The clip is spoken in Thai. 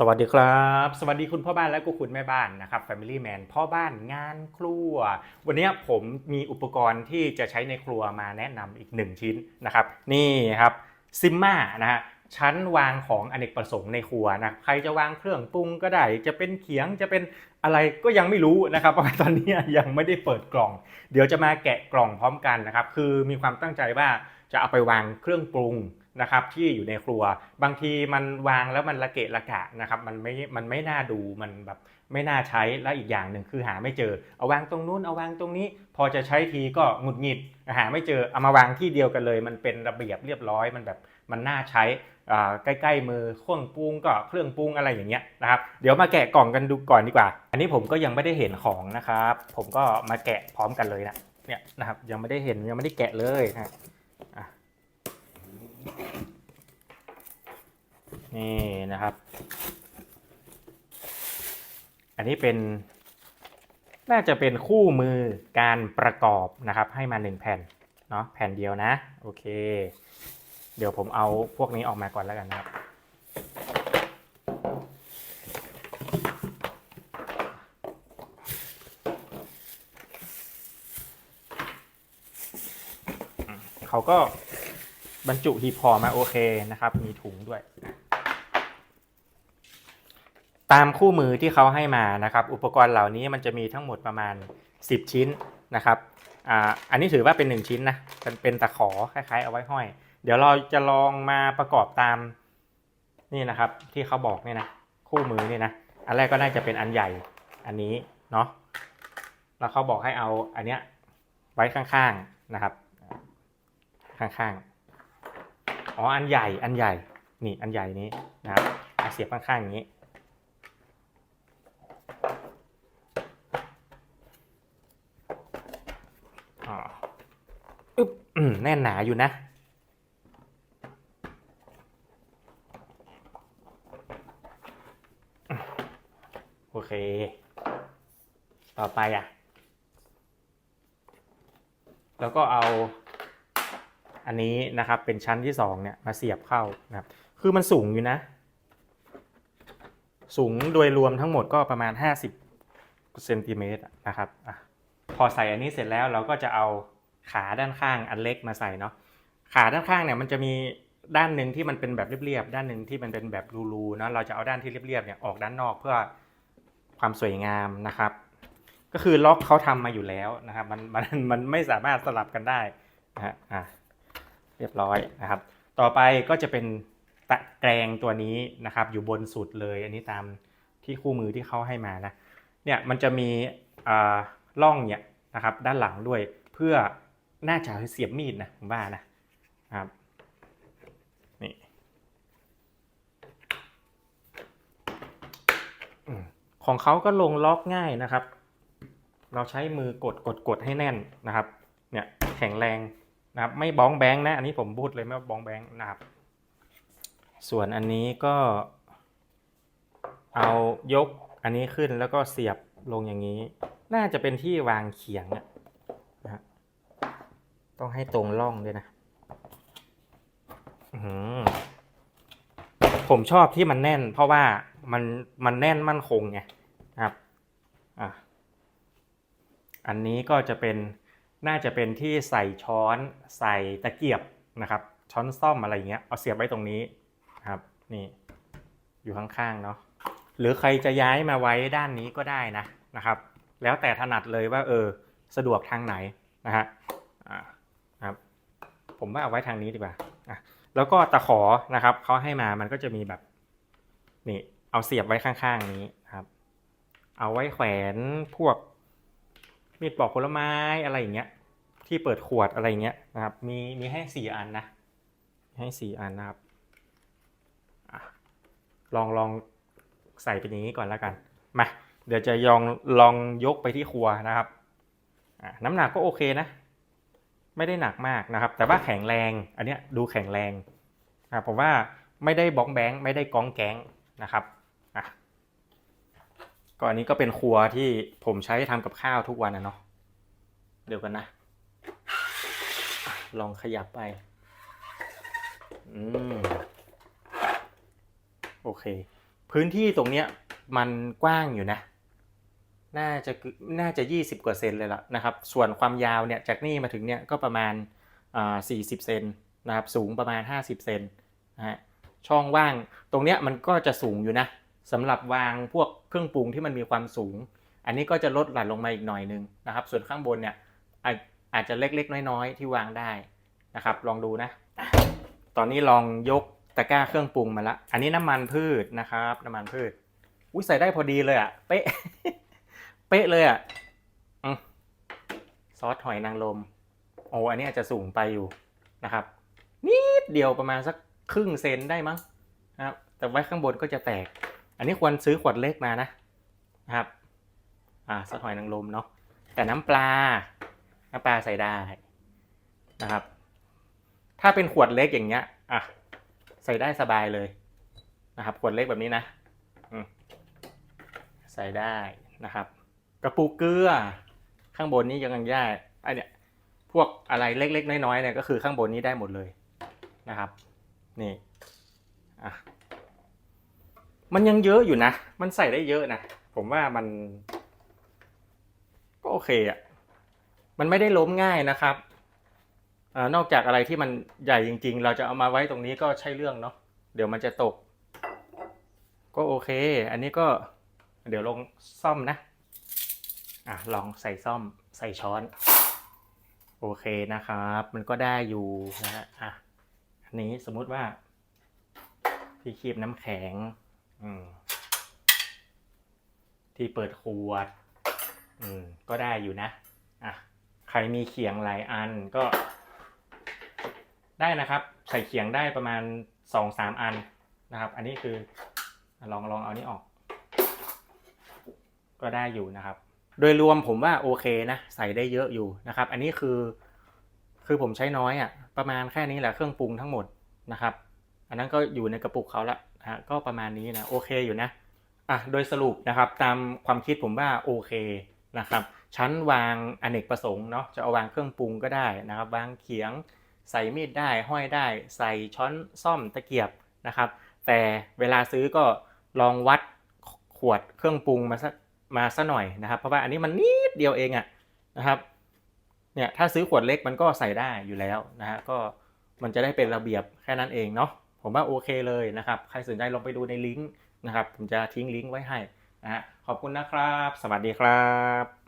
สวัสดีครับ สวัสดีคุณพ่อบ้านและก็คุณแม่บ้านนะครับ Family Man พ่อบ้านงานครัว วันนี้ผมมีอุปกรณ์ที่จะใช้ในครัวมาแนะนำอีกหนึ่งชิ้นนะครับ นี่ครับซิมมานะฮะชั้นวางของอเนกประสงค์ในครัวนะใครจะวางเครื่องปรุงก็ได้ จะเป็นเขียงจะเป็นอะไรก็ยังไม่รู้นะครับเพราะว่าตอนนี้ยังไม่ได้เปิดกล่อง เดี๋ยวจะมาแกะกล่องพร้อมกันนะครับคือมีความตั้งใจว่าจะเอาไปวางเครื่องปรุง นะครับที่อยู่ในครัว บางทีมันวางแล้วมันละเกะละกะนะครับมันไม่มันไม่น่าดูมันแบบไม่น่าใช้และอีกอย่างหนึ่งคือหาไม่เจอ เอาวางตรงนู้นเอาวางตรงนี้ พอจะใช้ทีก็หงุดหงิดหาไม่เจอเอามาวางที่เดียวกันเลย มันเป็นระเบียบเรียบร้อยมันแบบมันน่าใช้ใกล้ๆมือเครื่องปรุงก็เครื่องปรุงอะไรอย่างเงี้ยนะครับเดี๋ยวมาแกะกล่องกันดูก่อนดีกว่า อันนี้ผมก็ยังไม่ได้เห็นของนะครับ ผมก็มาแกะพร้อมกันเลยนะเนี่ยนะครับยังไม่ได้เห็นยังไม่ได้แกะเลยนะอะ นี่นะครับ อันนี้เป็น น่าจะเป็นคู่มือการประกอบนะครับ ให้มาหนึ่งแผ่นเนาะแผ่นเดียวนะ โอเค เดี๋ยวผมเอาพวกนี้ออกมาก่อนแล้วกันนะครับเขาก็ บรรจุหีบห่อมาโอเคนะครับ มีถุงด้วย ตามคู่มือที่เขาให้มานะครับ อุปกรณ์เหล่านี้มันจะมีทั้งหมดประมาณ 10 ชิ้นนะครับอ่าอันนี้ถือว่าเป็น 1 ชิ้นนะเป็นเป็นตะขอคล้ายๆ เอาไว้ห้อย เดี๋ยวเราจะลองมาประกอบตามนี่นะครับ ที่เขาบอกเนี่ยนะคู่มือนี่นะอันแรกก็น่าจะเป็นอันใหญ่อันนี้เนาะแล้วเขาบอกให้เอาอันเนี้ยไว้ข้างๆนะครับ ข้างๆ อ๋ออันใหญ่อันใหญ่นี่อันใหญ่นี้นะครับเสียบข้างๆอย่างนี้อ๋ออึ๊บแน่นหนาอยู่นะโอเค ต่อไปอะ แล้วก็เอา อันนี้นะครับเป็นชั้นที่สองเนี่ยมาเสียบเข้านะครับคือมันสูงอยู่นะ สูงโดยรวมทั้งหมดก็ประมาณ 50เซนติเมตรนะครับอพอใส่อันนี้เสร็จแล้วเราก็จะเอาขาด้านข้างอันเล็กมาใส่เนาะขาด้านข้างเนี่ยมันจะมีด้านหนึ่งที่มันเป็นแบบเรียบๆด้านหนึ่งที่มันเป็นแบบรูๆเนาะเราจะเอาด้านที่เรียบๆเนี่ยออกด้านนอกเพื่อความสวยงามนะครับ ก็คือล็อกเขาทำมาอยู่แล้วนะครับ มันมันมันไม่สามารถสลับกันได้นะฮะอะ เรียบร้อยนะครับ ต่อไปก็จะเป็นตะแกรงตัวนี้นะครับ อยู่บนสุดเลย อันนี้ตามที่คู่มือที่เขาให้มานะเนี่ยมันจะมีอ่าร่องเนี่ยนะครับด้านหลังด้วยเพื่อน่าจะเสียบมีดนะผมว่านะครับนี่ของเขาก็ลงล็อกง่ายนะครับ เราใช้มือกดกดกดให้แน่นนะครับ เนี่ยแข็งแรง นะครับ ไม่บ้องแบงค์นะ อันนี้ผมพูดเลยไม่บ้องแบงค์นะครับ ส่วนอันนี้ก็ เอายกอันนี้ขึ้นแล้วก็เสียบลงอย่างนี้ น่าจะเป็นที่วางเขียงนะต้องให้ตรงร่องด้วยนะผมชอบที่มันแน่น เพราะว่ามันมันแน่นมั่นคงไงครับอะอันนี้ก็จะเป็น น่าจะเป็นที่ใส่ช้อนใส่ตะเกียบนะครับ ช้อนซ่อมอะไรเงี้ยเอาเสียบไว้ตรงนี้ครับนี่อยู่ข้างๆเนาะหรือใครจะย้ายมาไว้ด้านนี้ก็ได้นะนะครับ แล้วแต่ถนัดเลยว่าเออสะดวกทางไหนนะฮะอ่าครับ ผมว่าเอาไว้ทางนี้ดีกว่าอะแล้วก็ตะขอนะครับเขาให้มามันก็จะมีแบบนี่เอาเสียบไว้ข้างๆนี้ครับ เอาไว้แขวนพวกมีดปอกผลไม้อะไรอย่างเงี้ย ที่เปิดขวดอะไรเงี้ยนะครับ มีมีให้สี่อันนะ ให้สี่อันนะครับอลองลองใส่เป็นอย่างนี้ก่อนแล้วกัน มา เดี๋ยวจะลองลองยกไปที่ครัวนะครับน้ำหนักก็โอเคนะ ไม่ได้หนักมากนะครับ แต่ว่าแข็งแรง อันเนี้ยดูแข็งแรงอะผมว่าไม่ได้บ้องแบงไม่ได้กองแก๊งนะครับอะก็อันนี้ก็เป็นครัวที่ผมใช้ทำกับข้าวทุกวันนะเนาะเดี๋ยวกันนะอะ ลองขยับไป อืม โอเค พื้นที่ตรงเนี้ย มันกว้างอยู่นะ น่าจะน่าจะ 20 กว่าเซนเลยล่ะนะครับ ส่วนความยาวเนี่ย จากนี่มาถึงเนี่ยก็ประมาณอ่า40 เซนนะครับ สูงประมาณ 50 เซนนะฮะ ช่องว่าง ตรงเนี้ยมันก็จะสูงอยู่นะสำหรับวางพวกเครื่องปรุงที่มันมีความสูง อันนี้ก็จะลดหลั่นลงมาอีกหน่อยนึงนะครับ ส่วนข้างบนเนี่ย อาจจะเล็กๆ น้อยๆ ที่วางได้นะครับ ลองดูนะ ตอนนี้ลองยกตะกร้าเครื่องปรุงมาละ อันนี้น้ำมันพืชนะครับ น้ำมันพืช อุ้ยใส่ได้พอดีเลยอะ่ะเป๊ะ เป๊ะเลยอะ่ะซอสหอยนางรม โอ้อันนี้อาจจะสูงไปอยู่นะครับ นิดเดียวประมาณสักครึ่งเซนได้มั้งนะครับ แต่ไว้ข้างบนก็จะแตก อันนี้ควรซื้อขวดเล็กมานะนะครับ อ่าซอสหอยนางรมเนาะ แต่น้ำปลา น้ำปลาใส่ได้นะครับ ถ้าเป็นขวดเล็กอย่างเงี้ยอะใส่ได้สบายเลยนะครับ ขวดเล็กแบบนี้นะใส่ได้นะครับ กระปุกเกลือข้างบนนี้ยังยังได้ไอเนี่ยพวกอะไรเล็กๆน้อยๆเนี่ยก็คือข้างบนนี้ได้หมดเลยนะครับ นี่อะมันยังเยอะอยู่นะ มันใส่ได้เยอะนะ ผมว่ามัน ก็โอเคอะ มันไม่ได้ล้มง่ายนะครับอนอกจากอะไรที่มันใหญ่จริง ๆ เราจะเอามาไว้ตรงนี้ก็ใช่เรื่องเนาะเดี๋ยวมันจะตก ก็โอเค อันนี้ก็เดี๋ยวลงซ่อมนะอะลองใส่ซ่อมใส่ช้อน โอเคนะครับ มันก็ได้อยู่นะฮะอะอันนี้สมมุติว่า ที่คีบน้ำแข็ง อืม ที่เปิดขวด อืม ก็ได้อยู่นะ อะ ใครมีเขียงหลายอันก็ ได้นะครับ ใส่เขียงได้ประมาณสองสามอันนะครับ อันนี้คือลองลองเอานี้ออก ก็ได้อยู่นะครับ โดยรวมผมว่าโอเคนะใส่ได้เยอะอยู่นะครับ อันนี้คือ คือผมใช้น้อยอะ่ะ ประมาณแค่นี้แหละเครื่องปรุงทั้งหมดนะครับ อันนั้นก็อยู่ในกระปุกเขาละฮะก็ประมาณนี้นะโอเคอยู่นะอะโดยสรุปนะครับตามความคิดผมว่าโอเคนะครับ ชั้นวางอเนกประสงค์เนาะจะเอาวางเครื่องปรุงก็ได้นะครับวางเขียงใส่มีดได้ห้อยได้ ใส่ช้อนซ่อมตะเกียบนะครับ แต่เวลาซื้อก็ลองวัดขวดเครื่องปรุงมาสักมาสัหน่อยนะครับ เพราะว่าอันนี้มันนิดเดียวเองอะนะครับเนี่ยถ้าซื้อขวดเล็กมันก็ใส่ได้อยู่แล้วนะฮะก็มันจะได้เป็นระเบียบแค่นั้นเองเนาะผมว่าโอเคเลยนะครับ ใครสนใจลองไปดูในลิงก์นะครับ ผมจะทิ้งลิงก์ไว้ให้นะฮะขอบคุณนะครับ สวัสดีครับ